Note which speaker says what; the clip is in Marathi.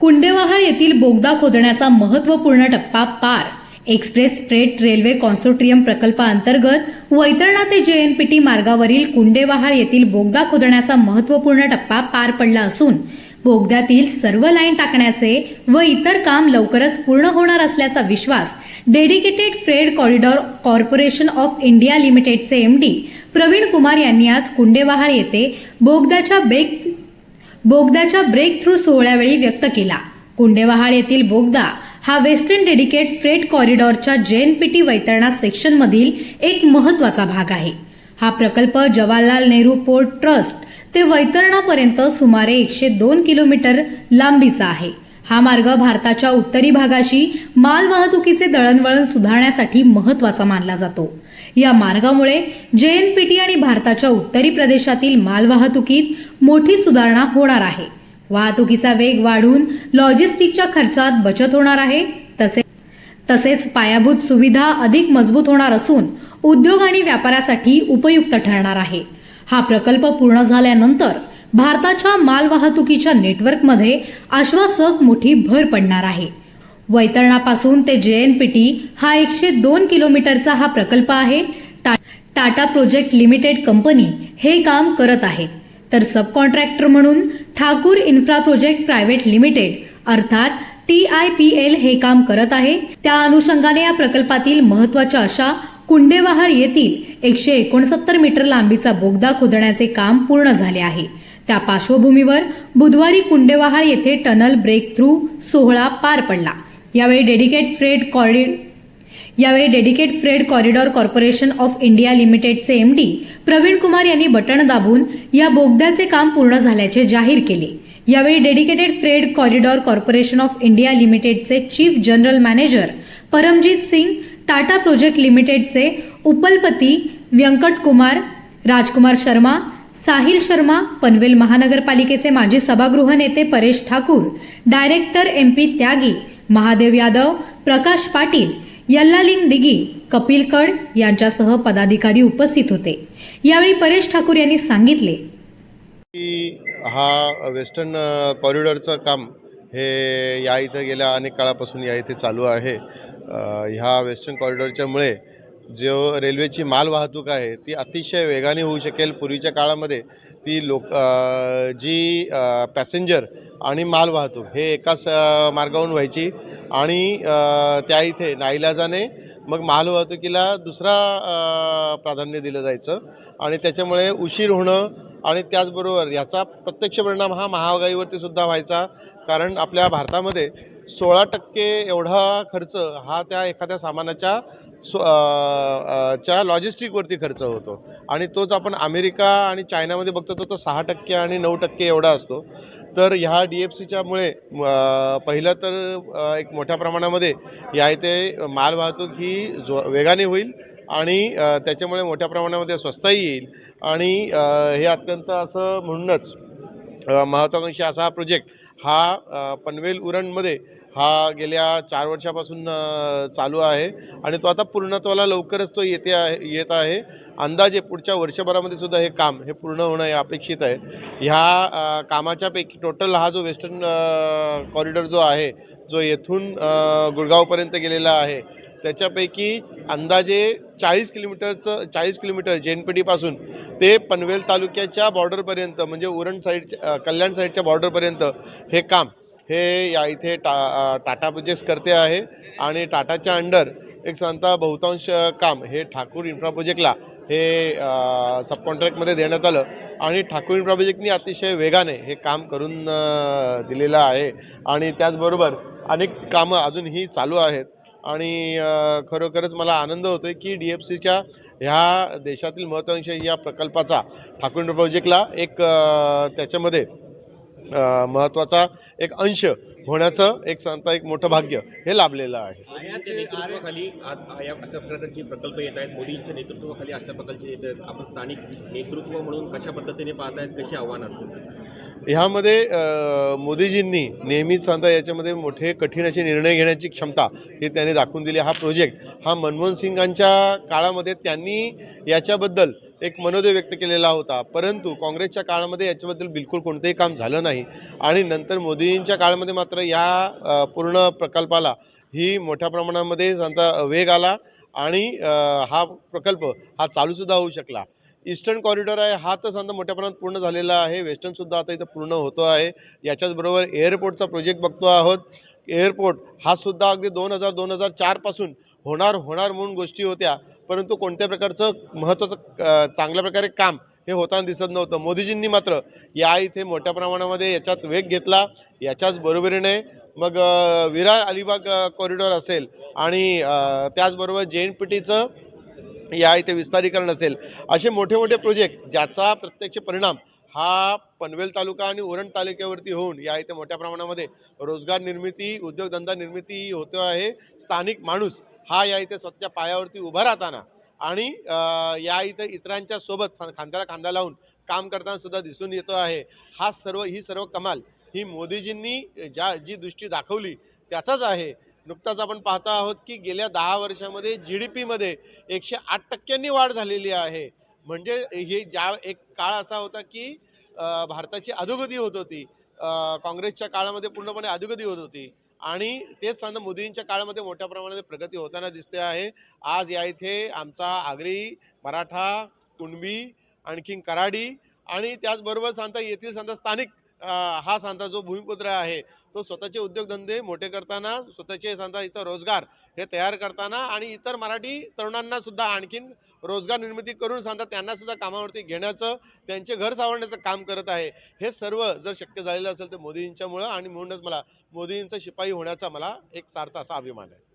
Speaker 1: कुंडेवाहाळ येथील बोगदा खोदण्याचा महत्त्वपूर्ण टप्पा पार. एक्सप्रेस फ्रेट रेल्वे कॉन्सोर्टियम प्रकल्पाअंतर्गत वैतरणा ते टी मार्गावरील कुंडेवाहाळ येथील बोगदा खोदण्याचा महत्त्वपूर्ण टप्पा पार पडला असून बोगद्यातील सर्व लाईन टाकण्याचे व इतर काम लवकरच पूर्ण होणार असल्याचा विश्वास dedicated freight corridor corporation of India लिमिटेडचे एमडी प्रवीण कुमार यांनी आज कुंडेवाहाळ येथे बोगद्याच्या बेक बोगद्याच्या ब्रेक थ्रू सोहळ्यावेळी व्यक्त केला. कुंडेवाहाळ येथील बोगदा हा वेस्टर्न डेडिकेट फ्रेट कॉरिडॉरच्या जेएनपीटी वैतरणा सेक्शनमधील एक महत्त्वाचा भाग आहे. हा प्रकल्प जवाहरलाल नेहरू पोर्ट ट्रस्ट ते वैतरणापर्यंत सुमारे एकशे दोन किलोमीटर लांबीचा आहे. हा मार्ग भारताच्या उत्तरी भागाशी माल वाहतुकीचे दळणवळण सुधारण्यासाठी महत्त्वाचा मानला जातो. या मार्गामुळे जेएनपीटी आणि भारताच्या उत्तरी प्रदेशातील मालवाहतुकीत मोठी सुधारणा होणार आहे. वाहतुकीचा वेग वाढून लॉजिस्टिकच्या खर्चात बचत होणार आहे. तसे तसेच पायाभूत सुविधा अधिक मजबूत होणार असून उद्योग आणि व्यापारासाठी उपयुक्त ठरणार आहे. हा प्रकल्प पूर्ण झाल्यानंतर भारताच्या मालवाहतुकीच्या नेटवर्कमध्ये आश्वासक मोठी भर पडणार आहे. वैतरणापासून ते जे एन पी टी हा एकशे दोन किलोमीटरचा हा प्रकल्प आहे. टा- टाटा प्रोजेक्ट लिमिटेड कंपनी हे काम करत आहे. तर सब कॉन्ट्रॅक्टर म्हणून Thakur infra project private limited अर्थात टी आय पी एल हे काम करत आहे. त्या अनुषंगाने या प्रकल्पातील महत्त्वाच्या अशा कुंडेवाहाळ येथील एकशे एकोणसत्तर मीटर लांबीचा बोगदा खोदण्याचे काम पूर्ण झाले आहे. त्या पार्श्वभूमीवर बुधवारी कुंडेवाहाळ येथे टनल ब्रेक थ्रू सोहळा पार पडला. यावेळी डेडिकेट फ्रेड कॉरिड यावेळी dedicate freight corridor corporation of India लिमिटेडचे एम डी प्रवीण कुमार यांनी बटण दाबून या बोगद्याचे काम पूर्ण झाल्याचे जाहीर केले. यावेळी dedicated freight corridor corporation of India लिमिटेडचे chief general manager Paramjit Singh Tata project लिमिटेडचे उपलपती व्यंकट कुमार राजकुमार शर्मा साहिल शर्मा पनवेल महानगरपालिकेचे माजी सभागृह नेते Paresh Thakur director M P Tyagi Mahadev Yadav Prakash Patil Yallaling Digi Kapil Kad यांच्यासह पदाधिकारी उपस्थित होते. यावेळी परेश ठाकूर यांनी सांगितले.
Speaker 2: की हा वेस्टर्न कॉरिडॉरचं काम हे या इथं गेल्या अनेक काळापासून या इथे चालू आहे. ह्या वेस्टर्न कॉरिडॉरच्यामुळे जो रेल्वेची माल वाहतूक आहे ती अतिशय वेगाने होऊ शकेल. पूर्वीच्या काळामध्ये ती लोक जी पॅसेंजर आणि माल वाहतूक हे एकाच मार्गावरून व्हायची आणि त्या इथे नाईलाजाने मग मालवाहतुकीला दुसरा प्राधान्य दिलं जायचं आणि त्याच्यामुळे उशीर होणं आणि त्याचबरोबर याचा प्रत्यक्ष परिणाम हा महागाईवरती सुद्धा व्हायचा. कारण आपल्या भारतामध्ये सोळा टक्के एवढा खर्च हा त्या एखाद्या सामानाच्या सो च्या लॉजिस्टिकवरती खर्च होतो. आणि तोच आपण अमेरिका आणि चायनामध्ये बघतो तो तो सहा टक्के आणि नऊ टक्के एवढा असतो. तर ह्या डी एफ सीच्यामुळे पहिलं तर एक मोठ्या प्रमाणामध्ये या इथे माल वाहतूक ही जो वेगाने होईल आणि त्याच्यामुळे मोठ्या प्रमाणामध्ये स्वस्तही येईल. आणि हे अत्यंत असं म्हणूनच महत्त्वाकांक्षी असा हा प्रोजेक्ट हा पनवेल उरणमध्ये हा गेल्या चार वर्षापासून चालू आहे आणि तो आता पूर्णत्वाला लवकरच तो येते आहे येत आहे. अंदाजे पुढच्या वर्षभरामध्ये सुद्धा हे काम हे पूर्ण होणं हे अपेक्षित आहे. ह्या कामाच्या कामाच्यापैकी टोटल हा जो वेस्टर्न कॉरिडॉर जो आहे जो येथून गुडगावपर्यंत गुळगावपर्यंत गेलेला आहे त्याच्यापैकी अंदाजे चाळीस किलोमीटरचं चाळीस किलोमीटर जे एन पी ते पनवेल तालुक्याच्या बॉर्डरपर्यंत म्हणजे उरण साईडच्या कल्याण साईडच्या बॉर्डरपर्यंत हे काम हे या इथे टा टाटा प्रोजेक्ट्स करते आहे आणि टाटाच्या अंडर एक सांगता बहुतांश काम हे ठाकूर इन्फ्रा प्रोजेक्टला हे सब कॉन्ट्रॅक्टमध्ये देण्यात आलं. आणि ठाकूर इन्फ्रा प्रोजेक्टनी अतिशय वेगाने हे काम करून दिलेलं आहे. आणि त्याचबरोबर अनेक कामं अजूनही चालू आहेत. आणि खरोखरच मला आनंद होतो आहे की डी एफ सीच्या ह्या देशातील महत्त्वांशी या प्रकल्पाचा ठाकूर इन्फ्रा प्रोजेक्टला एक त्याच्यामध्ये महत्त्वाचा एक अंश होण्याचं एक सांगता एक मोठं भाग्य हे लाभलेलं आहे.
Speaker 3: अशा प्रकारचे प्रकल्प येत आहेत मोदींच्या नेतृत्वाखाली अशा प्रकारचे येत आहेत आपण स्थानिक नेतृत्व म्हणून कशा पद्धतीने पाहतायत कशी आव्हानं असतात?
Speaker 2: ह्यामध्ये मोदीजींनी नेहमीच सांगता याच्यामध्ये मोठे कठीण असे निर्णय घेण्याची क्षमता हे त्यांनी दाखवून दिली. हा प्रोजेक्ट हा मनमोहन सिंगांच्या काळामध्ये त्यांनी याच्याबद्दल एक मनोदय व्यक्त केलेला होता. परंतु काँग्रेसच्या काळामध्ये याच्याबद्दल बिलकुल कोणतंही काम झालं नाही. आणि नंतर मोदींच्या काळामध्ये मात्र या पूर्ण प्रकल्पाला ही मोठ्या प्रमाणामध्ये सांगता वेग आला आणि हा प्रकल्प हा चालूसुद्धा होऊ शकला. ईस्टर्न कॉरिडॉर आहे हा तर समजा मोठ्या प्रमाणात पूर्ण झालेला आहे. वेस्टर्नसुद्धा आता इथं पूर्ण होतो आहे. याच्याचबरोबर एअरपोर्टचा प्रोजेक्ट बघतो आहोत. एअरपोर्ट हा सुद्धा अगदी दोन हजार दोन हजार चारपासून होणार होणार म्हणून गोष्टी होत्या. परंतु कोणत्या प्रकारचं महत्त्वाचं चांगल्या प्रकारे काम हे होताना दिसत नव्हतं. मोदीजींनी मात्र या इथे मोठ्या प्रमाणामध्ये याच्यात वेग घेतला. याच्याच बरोबरीने मग विरार अलिबाग कॉरिडॉर असेल आणि त्याचबरोबर जे एन पी टीचं या इथे विस्तारीकरण असेल. असे मोठे मोठे प्रोजेक्ट ज्याचा प्रत्यक्ष परिणाम हा पनवेल तालुका आणि उरण तालुक्यावरती होऊन या इथे मोठ्या प्रमाणामध्ये रोजगार निर्मिती उद्योगधंदा निर्मिती होतो आहे. स्थानिक माणूस हा या इथे स्वतःच्या पायावरती उभा राहताना आणि या इथे इतरांच्या सोबत खांद्याला खांदा लावून काम करताना सुद्धा दिसून येतो आहे. हा सर्व ही सर्व कमाल ही मोदीजींनी ज्या जी दृष्टी दाखवली त्याचाच आहे. नुकताच आपण पाहतो आहोत की गेल्या दहा वर्षामध्ये जी डी पीमध्ये एकशे आठ टक्क्यांनी वाढ झालेली आहे. म्हणजे हे ज्या एक काळ असा होता की भारताची अधोगती होत होती. काँग्रेसच्या काळामध्ये पूर्णपणे अधोगती होत होती. आणि तेच सांगता मोदींच्या काळामध्ये मोठ्या प्रमाणात प्रगती होताना दिसते आहे. आज या इथे आमचा आगरी मराठा कुणबी आणखीन कराडी आणि त्याचबरोबर सांगता येथील सांगता स्थानिक हा सांता जो भूमिपुत्र आहे तो स्वतःचे उद्योगधंदे मोठे करताना स्वतःचे सांगता इथं रोजगार हे तयार करताना आणि इतर मराठी तरुणांना सुद्धा आणखीन रोजगार निर्मिती करून सांगता त्यांना सुद्धा कामावरती घेण्याचं त्यांचे घर सावरण्याचं काम करत आहे. हे सर्व जर शक्य झालेलं असेल तर मोदींच्यामुळं आणि म्हणूनच मला मोदींचा शिपाई होण्याचा मला एक सार्थ असा अभिमान आहे.